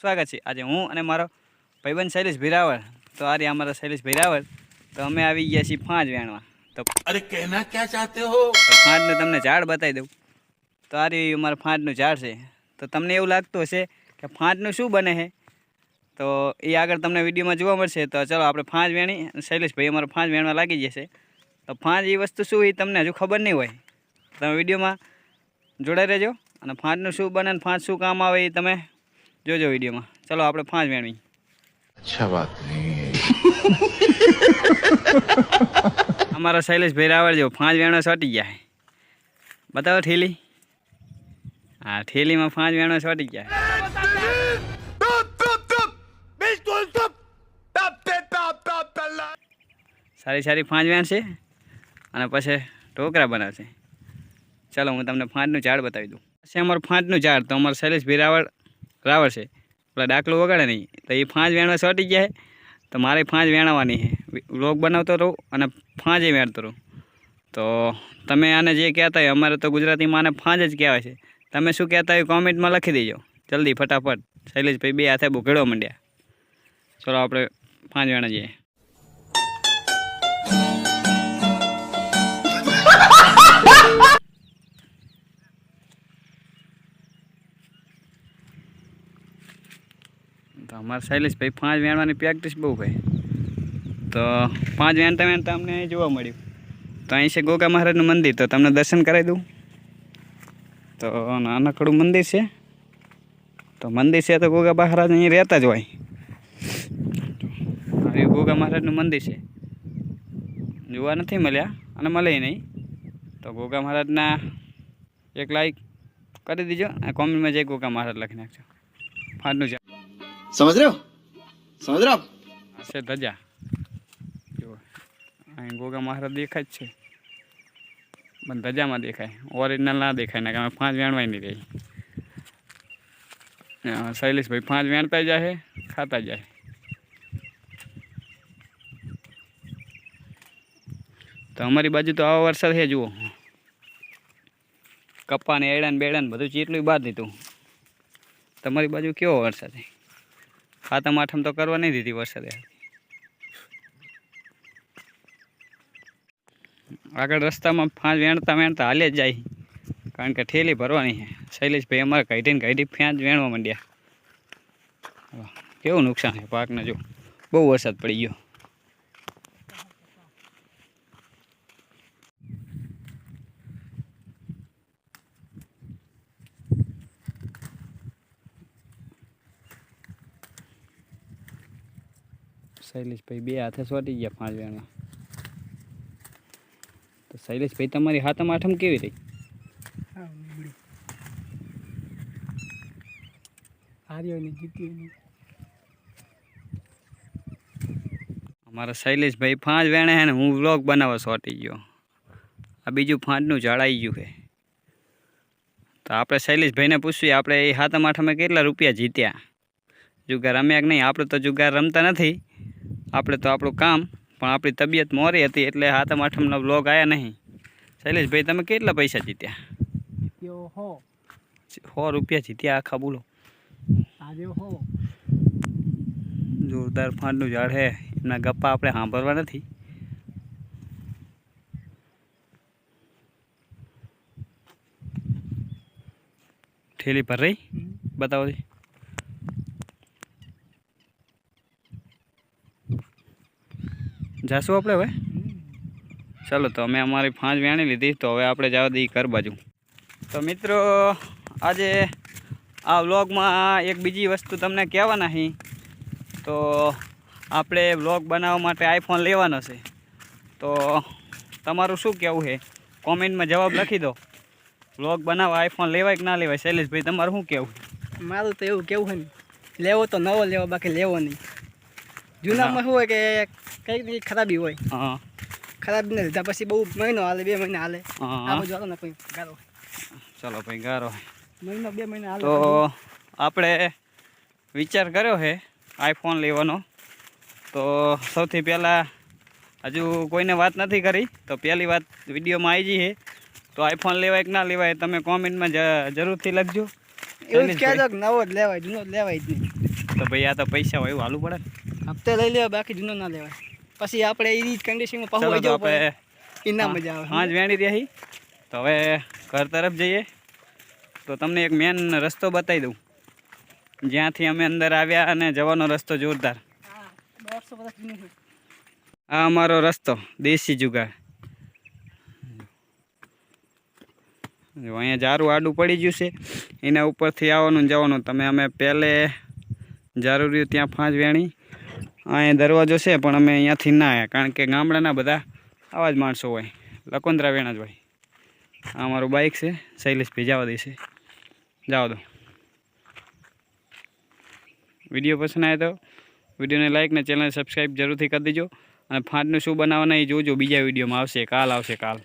સ્વાગત છે. આજે હું અને મારો ભાઈબંધ શૈલેષ ભીરાવળ તો આ રહ્યા અમારા શૈલેષ ભીરાવળ તો અમે આવી ગયા છીએ ફાંજ વેણવા. તો અરે કહેના ક્યાં ચાહતે હો? ફાંજનું તમને ઝાડ બતાવી દઉં. તો આ રહ્યું અમારા ફાંજનું ઝાડ છે. તો તમને એવું લાગતું હશે કે ફાંજનું શું બને છે? તો એ આગળ તમને વિડીયોમાં જોવા મળશે. તો ચલો આપણે ફાંજ વેણી અને શૈલેષભાઈ અમારો ફાંજ વેણવા લાગી જશે. તો ફાંજ એ વસ્તુ શું એ તમને હજુ ખબર નહીં હોય. તમે વિડીયોમાં જોડાઈ રહેજો. અને ફાંજનું શું બને અને ફાંજ શું કામ આવે એ તમે જોજો વિડીયોમાં. ચલો આપણે ફાંજ મેળવી અમારા શૈલેષભાઈ રાવળ જેવો પાંચ વેણો છોટી ગયા બતાવો ઠેલી. હા ઠેલીમાં પાંચ વેણો છોટી ગયા સારી સારી ફાંજ વેણશે અને પછી ઢોકરા બનાવશે. ચાલો હું તમને ફાંજનું ઝાડ બતાવી દઉં. પછી અમારું ફાંજનું ઝાડ તો અમારે શૈલેષ ભીરાવળ રાવળ છે. પેલા ડાકલું વગાડે નહીં. તો એ ફાંજ વેણવા સટી ગયા તો મારે ફાંજ વેણાવાની છે. વ્લોગ બનાવતો રહું અને ફાંજે વેણતો રહું. તો તમે આને જે કહેતા હોય, અમારે તો ગુજરાતીમાં આને ફાંજ જ કહેવાય છે. તમે શું કહેતા હોય કોમેન્ટમાં લખી દેજો. જલ્દી, ફટાફટ. શૈલેષભાઈ બે હાથે બહુ ઘડવા માંડ્યા. ચલો, આપણે ફાંજ વેણા જઈએ તો અમારા શૈલેષભાઈ પાંચ વેણવાની પ્રેક્ટિસ બહુ ભાઈ તો પાંચ વેણતા વેણતા અમને અહીં જોવા મળ્યું. તો અહીં છે ગોગા મહારાજનું મંદિર, તો તમને દર્શન કરાવી દઉં. તો નાનકડું મંદિર છે. તો મંદિર છે તો ગોગા મહારાજ અહીં રહેતા જ હોય. આવ્યું ગોગા મહારાજનું મંદિર છે. જોવા નથી મળ્યા, અને મળે નહીં. તો ગોગા મહારાજના એક લાઈક કરી દીજો, અને કોમેન્ટમાં જઈ ગોગા મહારાજ લખી નાખજો. ફાટનું समझ रहे हो समझ रहे हो आप આ છે ધજા જુઓ અહીં ગોગા મહારાજ દેખાય જ છે પણ ધજામાં દેખાય ઓરિજિનલ ના દેખાય ને અમે પાંચ વેણવાય નહીં રહી હા, શૈલેષભાઈ પાંચ વેણતા જાય ખાતા જાય તો અમારી બાજુ તો આવો વરસાદ છે જુઓ કપ્પા ને એડા ને બેડા ને બધું ચેટલું બહાર દીધું તમારી બાજુ કેવો વરસાદ છે ખાતમ આઠમ તો કરવા નહીં દીધી વરસાદે. આગળ રસ્તામાં ફાંજ વેણતા વેણતા હાલે જ જાય. કારણ કે ઠેલી ભરવાની છે. શૈલેષભાઈ અમારે કાઢીને કાઢી ફાંજ વેણવા માંડ્યા. કેવું નુકસાન છે પાકને જો. બહુ વરસાદ પડી ગયો. શૈલેષભાઈ બે હાથે સોટી ગયા પાંચ જણા. તો શૈલેષભાઈ તમારી હાથમ આઠમ કેવી રહી? અમારા શૈલેષભાઈ ફાંજ વેણે હે ને હું વ્લોગ બનાવવા સોટી ગયો. આ બીજું ફાંજનું જાળાઈ ગયું છે તો આપણે શૈલેષભાઈને પૂછીએ આપણે એ હાથમ આઠમે કેટલા રૂપિયા જીત્યા? જુગાર રમ્યા કે નહીં? આપણે તો જુગાર રમતા નથી. આપણે તો આપણું કામ પણ આપણી તબિયત મોરી હતી એટલે હાથમ આઠમનો બ્લોગ આવ્યા નહીં. શૈલેષભાઈ તમે કેટલા પૈસા જીત્યા? હો. સો રૂપિયા જીત્યા આખા બોલો. હો. જોરદાર ફાંડનું ઝાડ છે એમના ગપ્પા આપણે સાંભળવા નથી. ઠેલી પર રહી? બતાવો જાશું આપણે હવે? ચાલો તો અમે અમારી ફાંજ વેણી લીધી તો હવે આપણે જવા દઈએ ઘર બાજુ. તો મિત્રો આજે આ વ્લોગમાં એક બીજી વસ્તુ તમને કહેવાના હી. તો આપણે વ્લોગ બનાવવા માટે આઈફોન લેવાનો છે. તો તમારું શું કહેવું છે કોમેન્ટમાં જવાબ લખી દો. વ્લોગ બનાવવા આઈફોન લેવાય કે ના લેવાય? શૈલેષભાઈ તમારું શું કહેવું મારું તો એવું કેવું છે ને લેવો તો નવો લેવો બાકી લેવો નહીં. જૂનામાં શું હોય કે કંઈક ને ખરાબી હોય. હા ખરાબી ને લીધા પછી બહુ મહિનો હાલે બે મહિના હાલે. આ બધું હાલો ને કોઈ ગારો. ચલો ભાઈ ગારો. મહિનો બે મહિના હાલે તો આપણે વિચાર કર્યો છે આઈફોન લેવાનો. તો સૌથી પહેલાં હજુ કોઈને વાત નથી કરી તો પહેલી વાત વિડીયોમાં આવી જઈ છે તો આઈફોન લેવાય કે ના લેવાય તમે કોમેન્ટમાં જરૂરથી લખજો. એવું કહેજો કે નવો જ લેવાય જૂનો જ લેવાય જ નહીં. તો ભાઈ આ તો પૈસા હોય એવું હાલું પડે હપ્તે લઈ લેવા બાકી જૂનો ના લેવાય. પછી આપણે એ જ કન્ડિશનમાં પહોંચી જવું પડે આપણે એ ના મજા આવે. પાંચ વેણી રહ્યા તો હવે ઘર તરફ જઈએ. તો તમને એક મેન રસ્તો બતાવી દઉં. જ્યાંથી અમે અંદર આવ્યા અને જવાનો રસ્તો જોરદાર. હા આ અમારો રસ્તો દેશી જુગાર. જો અહીંયા જારું આડું પડી ગયું છે. એના ઉપરથી આવવાનું જવાનું. તમે અમે પહેલે જારું રહ્યું ત્યાં પાંચ વેણી. અહીંયા દરવાજો છે, પણ અમે અહીંયાથી ના આવ્યા કારણ કે ગામડાના બધા આવા જ માણસો હોય. લકોંદરા વેણા જ હોય આ મારું બાઇક છે, શૈલેષભાઈ, જવા દેશે. જાઓ દો. વીડિયો પસંદ આવે તો વિડીયોને લાઇક ને ચેનલ સબસ્ક્રાઈબ જરૂરથી કરી દેજો. અને ફાંટનું શું બનાવવાના એ જોજો. બીજા વિડીયોમાં આવશે. કાલ આવશે કાલ.